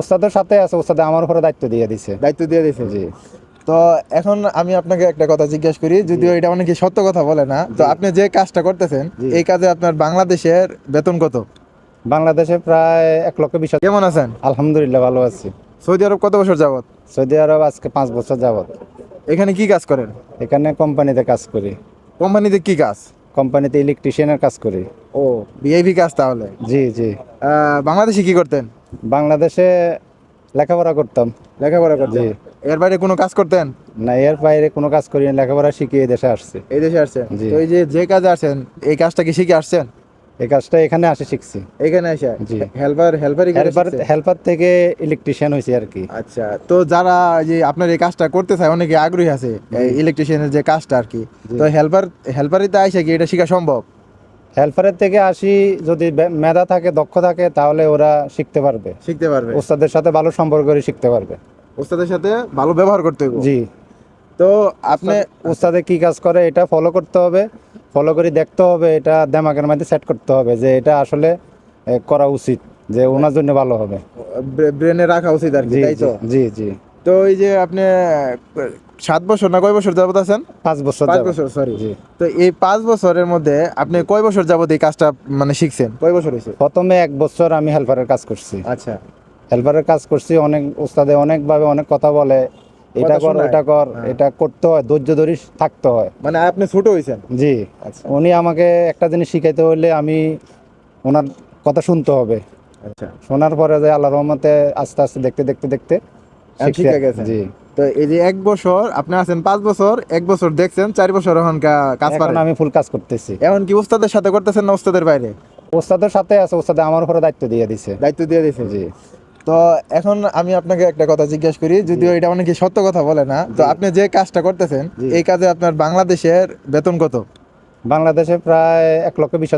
ওস্তাদের সাথে আছে ওস্তাদে আমার উপরে দায়িত্ব দিয়ে দিছে। দায়িত্ব দিয়ে দিয়েছে জি। তো এখন আমি আপনাকে একটা কথা জিজ্ঞেস করি যদিও এটা অনেকে সত্য কথা বলে না তো আপনি যে কাজটা করতেছেন। এই কাজে আপনার বাংলাদেশের বেতন কত? বাংলাদেশে প্রায় এক লক্ষ বিশ কেমন আছেন? আলহামদুলিল্লাহ ভালো আছি। সৌদি আরব কত বছর যাবত সৌদি আরব আজকে পাঁচ বছর যাবত এখানে কি কাজ করেন? এখানে কোম্পানিতে কাজ করি। কোম্পানিতে কি কাজ? কোম্পানিতে ইলেকট্রিশিয়ানের কাজ করি। ও ভিআইপি কাজ তাহলে? জি জি। বাংলাদেশে কি করতেন? বাংলাদেশে লেখাপড়া করতাম লেখাপড়া করতেন জি। এর বাইরে কোনো কাজ করতেন? না এর বাইরে কোনো কাজ করি না লেখাপড়া শিখে এই দেশে আসছে। এই দেশে আসছেন। তো এই যে যে কাজে আসছেন এই কাজটা কি শিখে আসছেন? এই কাজটা এখানে আসে শিখছি। এখানে এসে? জি। হেল্পার হেল্পারই করে হেল্পার হেল্পার থেকে ইলেকট্রিশিয়ান হয়েছে আর কি। আচ্ছা তো যারা যে আপনার এই কাজটা করতে চায় অনেকে আগ্রহী আছে ইলেকট্রিশিয়ানের যে কাজটা আর কি। তো হেল্পার হেল্পারিতে আইসে কি এটা শেখা সম্ভব? হেল্পারের থেকে আসি যদি মেধা থাকে দক্ষ থাকে তাহলে ওরা শিখতে পারবে। শিখতে পারবে। ওস্তাদের সাথে ভালো সম্পর্ক করে শিখতে পারবে। ওস্তাদের সাথে ভালো ব্যবহার করতে হবে। জি। তো আপনি ওস্তাদে কি কাজ করে এটা ফলো করতে হবে। ফলো করে দেখতে হবে এটা দেমাগের মধ্যে সেট করতে হবে যে এটা আসলে করা উচিত যে ওনার জন্য ভালো হবে। ব্রেনে রাখা উচিত আর কি তাই তো? জি জি। তো এই যে আপনি সাত বছর না কয় বছর যাবত আছেন? পাঁচ বছর পাঁচ বছর সরি জি। তো এই পাঁচ বছরের মধ্যে আপনি কয় বছর যাবত এই কাজটা মানে শিখছেন? কয় বছর হয়েছে? প্রথমে এক বছর আমি হেল্পারের কাজ করছি। আচ্ছা। হেল্পারের কাজ করছি অনেক ওস্তাদে অনেকভাবে অনেক কথা বলে। এটা কর। ওটা কর হ্যাঁ। এটা করতে হয় ধৈর্য ধরে থাকতে হয়। মানে আপনি ছোট হয়েছেন? জি। আচ্ছা। উনি আমাকে একটা জিনিস শিখাইতে হলে আমি ওনার কথা শুনতে হবে। আচ্ছা। শোনার পরে যে আল্লাহ রহমতে আস্তে আস্তে দেখতে দেখতে দেখতে শিখে গেছেন। জি। তো এই যে এক বছর আপনি আছেন পাঁচ বছর এক বছর দেখছেন চার বছর এখন কাজ পারেন আমি ফুল কাজ করতেছি। এখন কি ওস্তাদের সাথে করতেছেন না ওস্তাদের বাইরে? ওস্তাদের সাথে আছে ওস্তাদে আমার উপরে দায়িত্ব দিয়ে দিছে। দায়িত্ব দিয়ে দিয়েছে জি। তো এখন আমি আপনাকে একটা কথা জিজ্ঞেস করি যদিও এটা অনেকে সত্য কথা বলে না তো আপনি যে কাজটা করতেছেন। এই কাজে আপনার বাংলাদেশের বেতন কত? বাংলাদেশে প্রায় এক লক্ষ বিশ